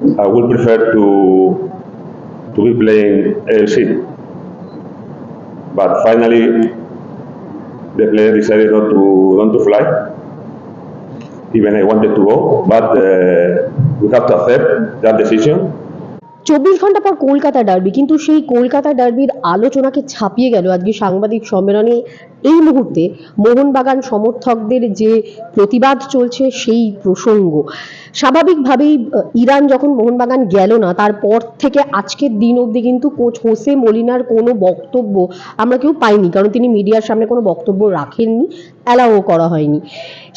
I would prefer to to be playing AFC. But finally, the player decided not to not to fly. Even I wanted to go, but uh, we have to accept that decision. চব্বিশ ঘণ্টা পর Kolkata derby কিন্তু সেই কলকাতা ডার্বির আলোচনাকে ছাপিয়ে গেল আজকে সাংবাদিক সম্মেলনে। এই মুহূর্তে মোহনবাগান সমর্থকদের যে প্রতিবাদ চলছে, সেই প্রসঙ্গ। স্বাভাবিকভাবেই ইরান যখন মোহনবাগান গেল না, তারপর থেকে আজকের দিন অবধি কিন্তু কোচ হোসে মলিনার কোনো বক্তব্য আমরা কেউ পাইনি, কারণ তিনি মিডিয়ার সামনে কোনো বক্তব্য রাখেননি অ্যালাও করা হয়নি।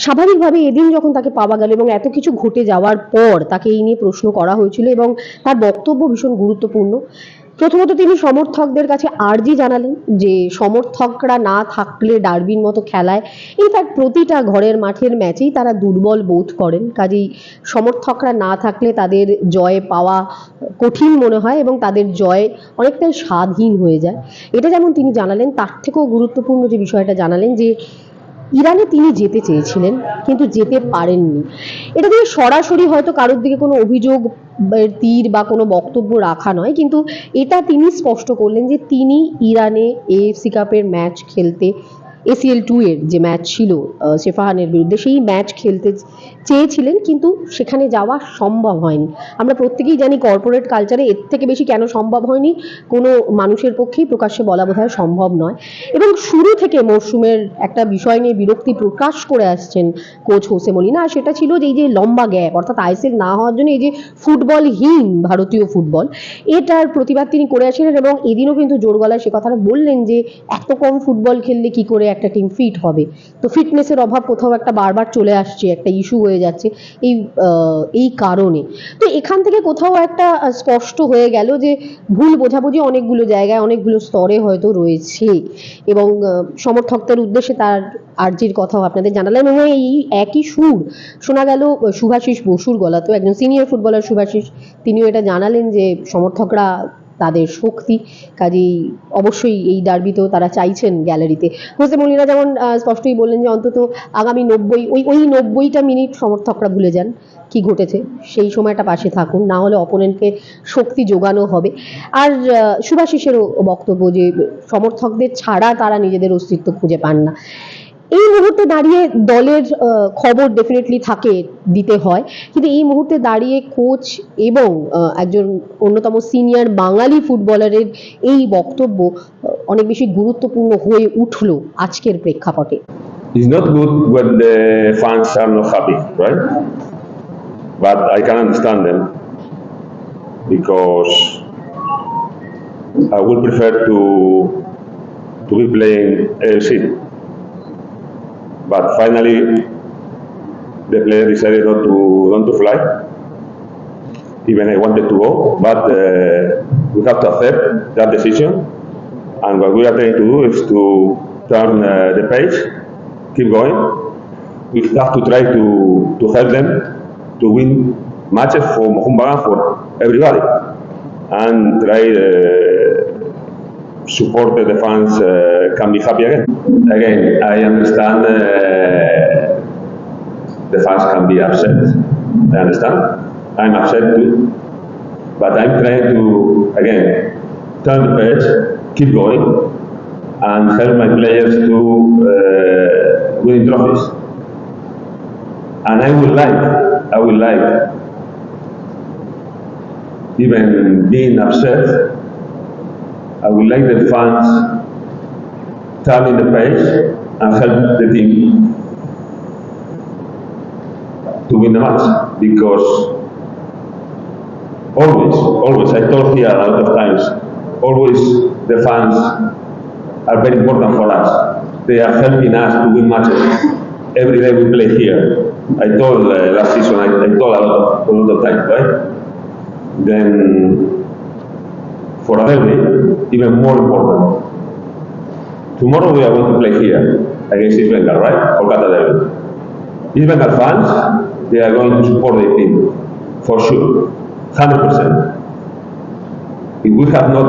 স্বাভাবিকভাবে এদিন যখন তাকে পাওয়া গেল এবং এত কিছু ঘটে যাওয়ার পর তাকে এই নিয়ে প্রশ্ন করা হয়েছিল এবং তার বক্তব্য ভীষণ গুরুত্বপূর্ণ। প্রথমত তিনি সমর্থকদের কাছে আর্জি জানালেন যে, সমর্থকরা না থাকলে ডার্বির মতো খেলায় ইনফ্যাক্ট প্রতিটা ঘরের মাঠের ম্যাচেই তারা দুর্বল বোধ করেন। কাজেই সমর্থকরা না থাকলে তাদের জয় পাওয়া কঠিন মনে হয় এবং তাদের জয় অনেকটাই স্বাধীন হয়ে যায়। এটা যেমন তিনি জানালেন, তার থেকেও গুরুত্বপূর্ণ যে বিষয়টা জানালেন যে ইরানে তিনি যেতে চেয়েছিলেন, কিন্তু যেতে পারেননি। এটা দিয়ে সরাসরি হয়তো কারোর দিকে কোনো অভিযোগ তীর বা কোনো বক্তব্য রাখা নয়, কিন্তু এটা তিনি স্পষ্ট করলেন যে তিনি ইরানে এএফসি কাপের ম্যাচ খেলতে এসিএল টু এর যে ম্যাচ ছিল শেফাহানের বিরুদ্ধে, সেই ম্যাচ খেলতে চেয়েছিলেন, কিন্তু সেখানে যাওয়া সম্ভব হয়নি। আমরা প্রত্যেকেই জানি কর্পোরেট কালচারে এর থেকে বেশি কেন সম্ভব হয়নি, কোনো মানুষের পক্ষেই প্রকাশ্যে বলা বোধহয় সম্ভব নয়। এবং শুরু থেকে মরশুমের একটা বিষয় নিয়ে বিরক্তি প্রকাশ করে আসছেন কোচ হোসে মলিনা। সেটা ছিল যে এই যে লম্বা গ্যাপ, অর্থাৎ আইএসএল না হওয়ার জন্য এই যে ফুটবলহীন ভারতীয় ফুটবল, এটার প্রতিবাদ তিনি করে আসছিলেন এবং এদিনও কিন্তু জোর গলায় সে কথাটা বললেন যে এত কম ফুটবল খেললে কি করে একটা টিম ফিট হবে? তো ফিটনেসের অভাব কোথাও একটা বারবার চলে আসছে, একটা ইস্যু হয়ে যাচ্ছে এই এই কারণে। তো এখান থেকে কোথাও একটা স্পষ্ট হয়ে গেল যে ভুল বোঝাবুঝি অনেকগুলো জায়গায়, অনেকগুলো স্তরে হয়তো রয়েছে। এবং সমর্থকদের উদ্দেশ্যে তার আর্জির কথাও আপনাদের জানালেন এবং এই একই সুর শোনা গেল শুভাশিস বসুর গলাতেও। একজন সিনিয়র ফুটবলার শুভাশিস তিনিও এটা জানালেন যে সমর্থকরা তাদের শক্তি। কাজেই অবশ্যই এই ডার্বিতেও তারা চাইছেন গ্যালারিতে। হোসে মলিনা যেমন স্পষ্টই বললেন যে অন্তত আগামী নব্বই ওই ওই নব্বইটা মিনিট সমর্থকরা ভুলে যান কি ঘটেছে। সেই সময়টা পাশে থাকুন না হলে অপোনেন্টকে শক্তি যোগানো হবে। আর আহ, সুভাষিসেরও বক্তব্য যে সমর্থকদের ছাড়া তারা নিজেদের অস্তিত্ব খুঁজে পান না। এই মুহূর্তে দাঁড়িয়ে দলের খবর ডেফিনেটলি থাকে দিতে হয় কিন্তু এই মুহূর্তে দাঁড়িয়ে কোচ এবং একজন অন্যতম সিনিয়র বাঙালি ফুটবলারের এই বক্তব্য অনেক বেশি গুরুত্বপূর্ণ হয়ে উঠল আজকের প্রেক্ষাপটে It's not good when the fans are not happy, right? But I can understand them because I would prefer to to be playing AFC. But finally, the player decided not to not to fly. Even I wanted to go, but uh, we have to accept that decision. And what we are trying to do is to turn uh, the page, keep going. We have to try to, to help them to win matches for Mohumbagan for everybody and try uh, support the fans uh, can be happy again. Again, I understand uh, the fans can be upset. I understand. I'm upset too. But I'm trying to, again, turn the page, keep going, and help my players to uh, win trophies. And I would like, I would like, even being upset, I would like the fans turning the page and help the team to win the match because always, always, I told here a lot of times, always the fans are very important for us. They are helping us to win matches every day we play here. I told uh, last season, I, I told a lot, of, a lot of times, right? Then derby, even more important. Tomorrow we are going to play here against East Bengal, right? Kolkata derby. East Bengal fans, they are going to support the team for sure, 100%. If we have not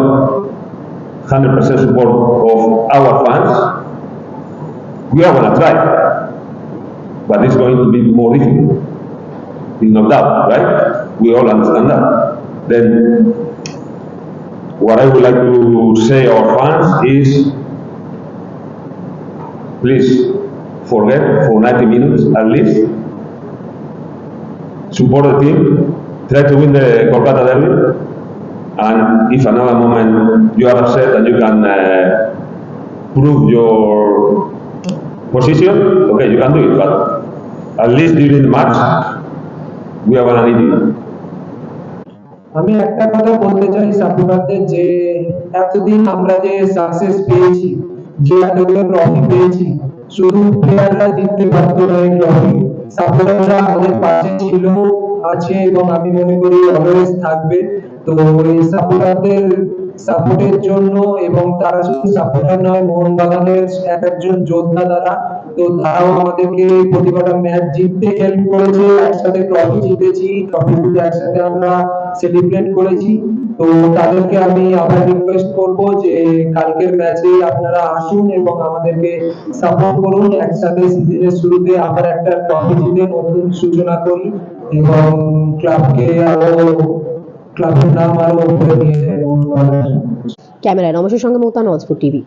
100% support of our fans, we are going to try, but it's going to be more difficult. It's no doubt, right? We all understand that. Then, what I would like to say our fans is, please forget for 90 minutes at least. Support the team, try to win the Kolkata derby, and if another moment you are upset and you can uh, prove your position, okay, you can do it, but at least during the match, we are gonna need it. আমি একটা কথা বলতে চাই সাপোর্টারদের যে এতদিন আমরা যে success পেয়েছি, যে এতগুলো ট্রফি পেয়েছি, শুধু প্লেয়াররা জিততে পারতো না এই ট্রফি সাপোর্টাররা আমাদের পাশে ছিল, আছে এবং আমি মনে করি অলওয়েজ থাকবে। তো এই সাপোর্টারদের সাপোর্টের জন্য এবং তারা শুধু সাপোর্টার নয়, মোহনবাগানের এক একজন যোদ্ধা তারা তো তারাও আমাদেরকে প্রতিটা ম্যাচ জিততে হেল্প করেছে। একসাথে ট্রফি জিতেছি ট্রফিগুলো একসাথে আমরা সেলিব্রেট করেছি। তো তাদেরকে আমি আবার রিকোয়েস্ট করব যে, কালকের ম্যাচে আপনারা আসুন এবং আমাদেরকে সাপোর্ট করুন। একসাথে সিজনের শুরুতে আবার একটা ট্রফি জিতে নতুন সূচনা করি এবং ক্লাবকে আরও ক্লাবের নাম আরও উপরে নিয়ে ক্যামেরায় নমস্কার, সঙ্গে মমতা, নজপুর টিভি।